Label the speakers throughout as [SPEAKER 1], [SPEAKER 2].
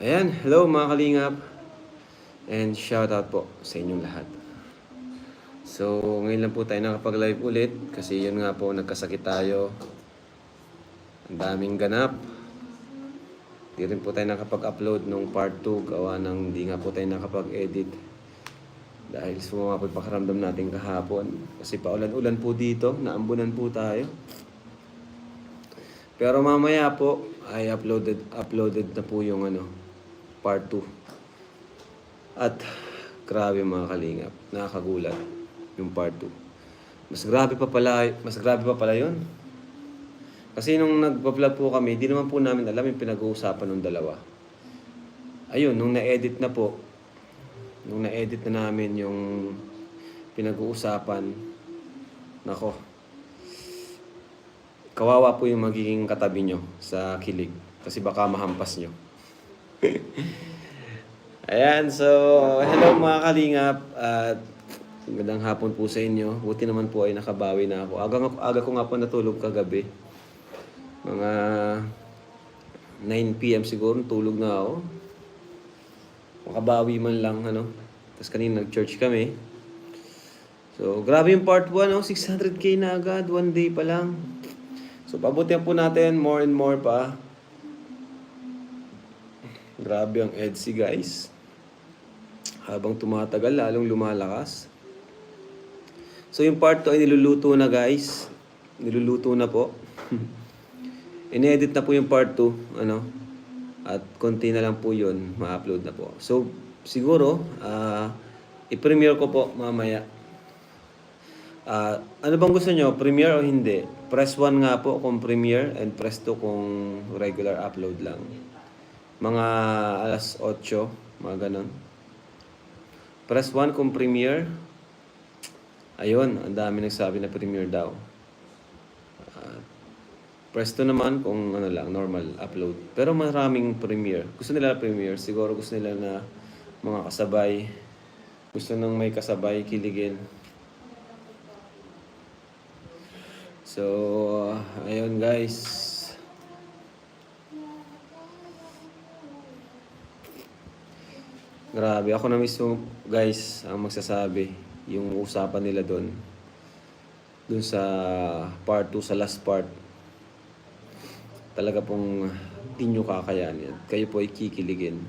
[SPEAKER 1] Ayan, hello mga kalingap. And shout out po sa inyong lahat. So, ngayon lang po tayo nakapag-live ulit kasi yun nga po, nagkasakit tayo. Ang daming ganap. Di rin po tayo nakapag-upload nung part 2 gawa ng hindi nga po tayo nakapag-edit. Dahil sumama po yung pakiramdam natin kahapon. Kasi paulan-ulan po dito, naambunan po tayo. Pero mamaya po ay uploaded uploaded na po yung ano part 2. At grabe mga kalingap, nakakagulat yung part 2. Mas grabe pa pala, mas grabe pa pala 'yon. Kasi nung nagpa-vlog po kami, di naman po namin alam yung pinag-uusapan ng dalawa. Ayun, nung na-edit na po, nung na-edit na namin yung pinag-uusapan, nako, kawawa po yung magiging katabi nyo sa kilig. Kasi baka mahampas nyo. Ayan, so hello mga kalingap at magandang hapon po sa inyo. Buti naman po ay nakabawi na ako. Aga, aga ko nga po natulog kagabi. Mga 9 p.m. siguro tulog na ako. Makabawi man lang ano. Tapos kanina nag-church kami. So, grabe yung part 1, oh. 600k na agad, one day pa lang. So, pabutihan po natin more and more pa. Grabe ang EDSI, guys. Habang tumatagal, lalong lumalakas. So, yung part 2 ay niluluto na, guys. Niluluto na po. In-edit na po yung part 2, ano. At konti na lang po yun, ma-upload na po. So, siguro, ah, i-premiere ko po mamaya. Ah, ano bang gusto nyo? Premiere o hindi? Press 1 nga po kung premiere and press 2 kung regular upload lang. Mga alas 8, mga ganon. Press 1 kung premiere. Ayun, ang dami nagsabi na premiere daw. Ah, press 2 naman kung ano lang, normal upload. Pero maraming premiere. Gusto nila premiere. Siguro gusto nila na mga kasabay. Gusto nang may kasabay, kiligin. So, ayun guys. Grabe, ako na mismo guys ang magsasabi yung usapan nila doon. Doon sa part 2, sa last part. Talaga pong di nyo kakayanin. Kayo po ay kikiligin.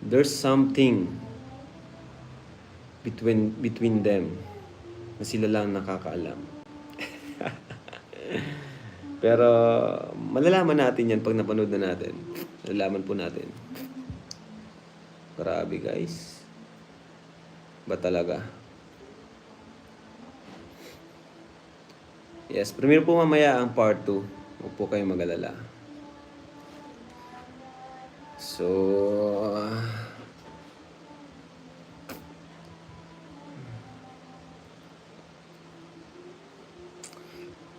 [SPEAKER 1] There's something between between them na sila lang nakakaalam. Pero malalaman natin yan pag napanood na natin. Malalaman po natin. Grabe guys. Ba talaga? Yes, premiere po mamaya ang part 2. Huwag po kayong mag-alala. So,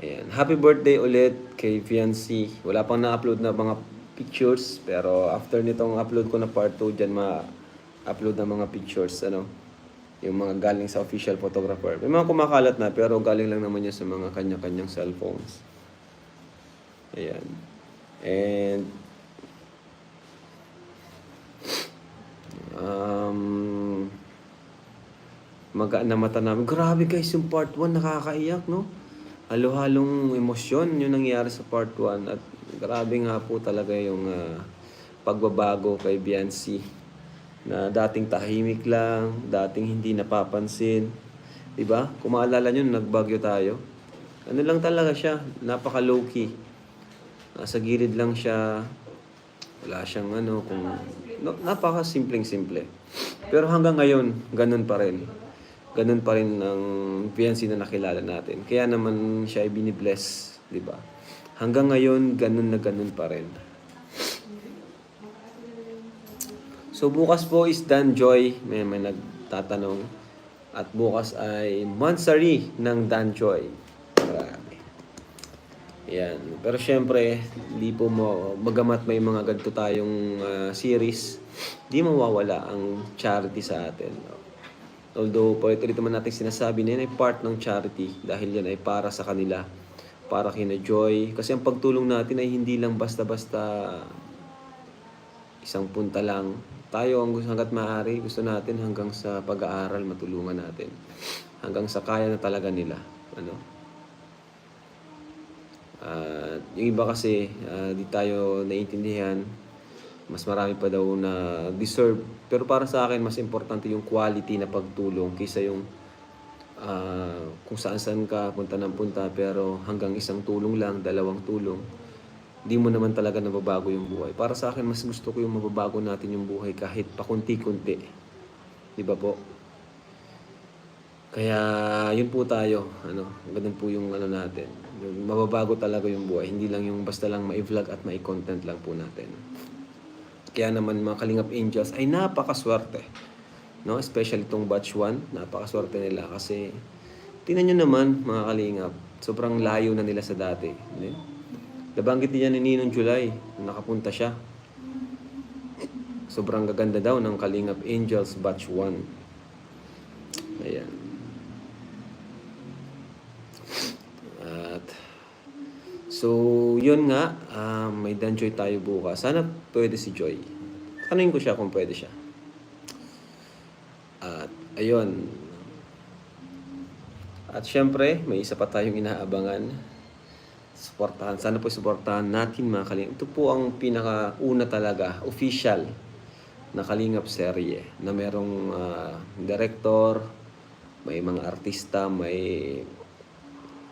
[SPEAKER 1] Ayan. Happy birthday ulit kay Fiancé. Wala pang na-upload na mga pictures, pero after nitong upload ko na part 2, dyan ma-upload na mga pictures, ano, yung mga galing sa official photographer. May mga kumakalat na, pero galing lang naman yan sa mga kanya-kanyang cellphones. Ayan. And, um, magaan na mata namin. Grabe guys, yung part 1 nakakaiyak, no? Halo-halong emosyon yung nangyari sa part 1 at grabe nga po talaga yung ah, pagbabago kay Biancy na dating tahimik lang, dating hindi napapansin. 'Di ba? Kung maalala niyo nagbagyo tayo. Ano lang talaga siya, napaka low key. Nasa gilid lang siya. Wala siyang ano kung no, napaka simpleng simple. Pero hanggang ngayon, ganun pa rin ganun pa rin ang PNC na nakilala natin. Kaya naman siya ay binibless, di ba? Hanggang ngayon, ganun na ganun pa rin. So bukas po is Dan Joy, may, may nagtatanong. At bukas ay Mansari ng Dan Joy. Grabe. Yan. Pero syempre, di po mo, bagamat may mga ganito tayong ah, series, di mawawala ang charity sa atin. no? Although, paulit-ulit naman natin sinasabi na yan ay part ng charity dahil yan ay para sa kanila, para kina Joy. Kasi ang pagtulong natin ay hindi lang basta-basta isang punta lang. Tayo ang hanggat maaari, gusto natin hanggang sa pag-aaral matulungan natin. Hanggang sa kaya na talaga nila. Ano? At yung iba kasi, ah, di tayo naiintindihan, mas marami pa daw na deserve. Pero para sa akin, mas importante yung quality na pagtulong kaysa yung ah, kung saan saan ka punta ng punta pero hanggang isang tulong lang, dalawang tulong, di mo naman talaga nababago yung buhay. Para sa akin, mas gusto ko yung mababago natin yung buhay kahit pakunti-kunti. Di ba po? Kaya yun po tayo, ano, ganun po yung ano natin. Mababago talaga yung buhay, hindi lang yung basta lang mai-vlog at mai-content lang po natin. Kaya naman mga Kalingap Angels ay napakaswerte. No? Especially itong batch 1, napakaswerte nila kasi tingnan nyo naman mga Kalingap, sobrang layo na nila sa dati. Hindi? Nabanggit niya ni Ninong July, na nakapunta siya. Sobrang gaganda daw ng Kalingap Angels batch 1. Ayan. At so, yun nga, ah, may Danjoy tayo bukas. Sana pwede si Joy. Tanungin ko siya kung pwede siya. Ayun. At syempre, may isa pa tayong inaabangan. Suportahan. Sana po suportahan natin mga kalingap. Ito po ang pinakauna talaga, official na kalingap serye na merong ah, director, may mga artista, may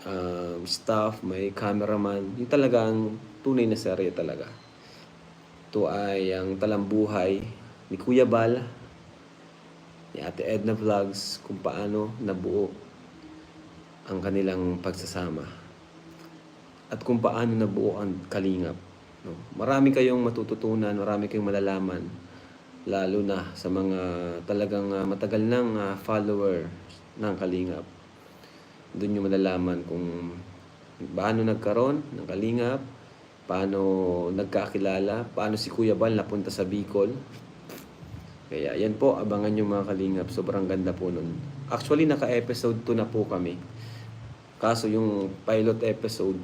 [SPEAKER 1] um, staff, may cameraman. Yung talagang tunay na serye talaga. Ito ay ang talambuhay ni Kuya Bal, ni Ate Edna Vlogs, kung paano nabuo ang kanilang pagsasama. At kung paano nabuo ang kalingap. No? Marami kayong matututunan, marami kayong malalaman. Lalo na sa mga talagang ah, matagal ng ah, follower ng kalingap doon nyo malalaman kung paano nagkaroon ng kalingap, paano nagkakilala, paano si Kuya Bal napunta sa Bicol. Kaya yan po, abangan nyo mga kalingap. Sobrang ganda po nun. Actually, naka-episode 2 na po kami. Kaso yung pilot episode,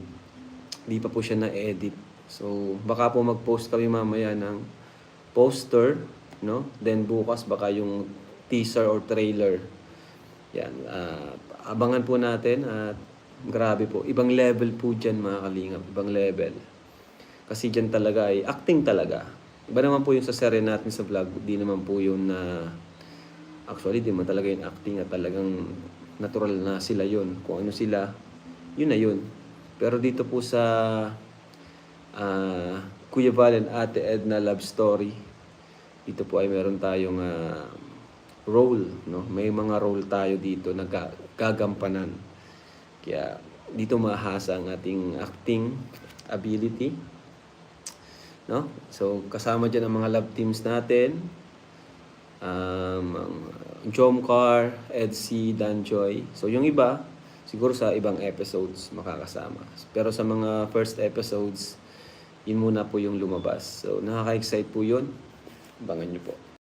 [SPEAKER 1] di pa po siya na-edit. So, baka po mag-post kami mamaya ng poster, no? Then bukas baka yung teaser or trailer. Yan, ah, abangan po natin at grabe po. Ibang level po dyan mga kalingap, ibang level. Kasi dyan talaga ay acting talaga. Iba naman po yung sa serye natin sa vlog, di naman po yun na actually di man talaga yung acting at talagang natural na sila yun. Kung ano sila, yun na yun. Pero dito po sa ah, Kuya Val and Ate Edna love story, dito po ay meron tayong ah, role, no? May mga role tayo dito na ga- gagampanan. Kaya dito mahasa ang ating acting ability. No? So kasama diyan ang mga love teams natin. Um, ang Jomcar, Edsy, Danjoy. So yung iba, siguro sa ibang episodes makakasama. Pero sa mga first episodes, yun muna po yung lumabas. So nakaka-excite po yun. Abangan nyo po.